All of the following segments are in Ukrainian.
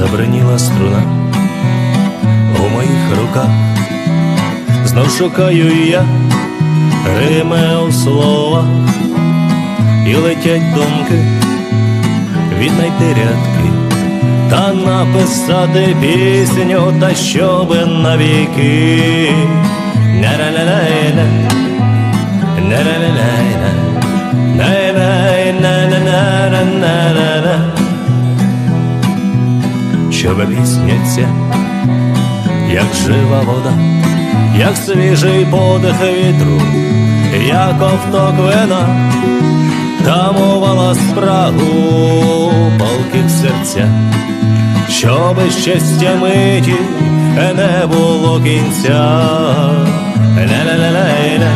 забриніла струна у моїх руках, знов шукаю я Рими у словах, і летять думки, віднайти рядки та написати пісню, та щоби навіки. На-на-на-на-на, на-на-на-на-на, Щоб пісня як жива вода, як свіжий подих вітру, як ковток вина, тамувала спрагу палких серця, щоб щастя миті не було кінця. Ля-ля-ля-ля-ля,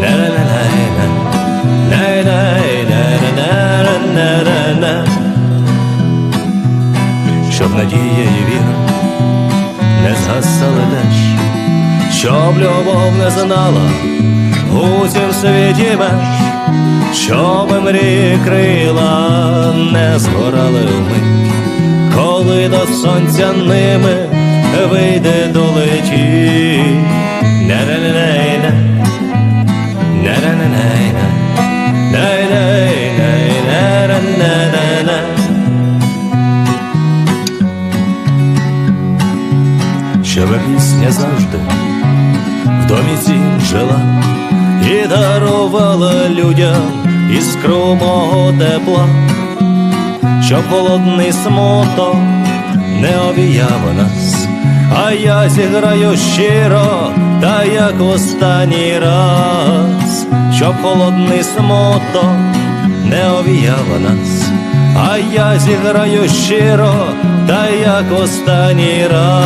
ля-ля-ля-ля-ля, ля-ля-ля-ля-ля-ля-ля-ля. Щоб надія і віра не згасали теж, щоб любов не знала у цім світі меж, щоб мрії крила не згорали вмить, коли до сонця ними вийде долеті. Щоб пісня завжди. В домі цім жила і дарувала людям іскру мого тепла, щоб холодний смуток не обіяв нас, а я зіграю щиро, та як в останній раз, щоб холодний смуток не обіяв нас, а я зіграю щиро, та як в останній раз.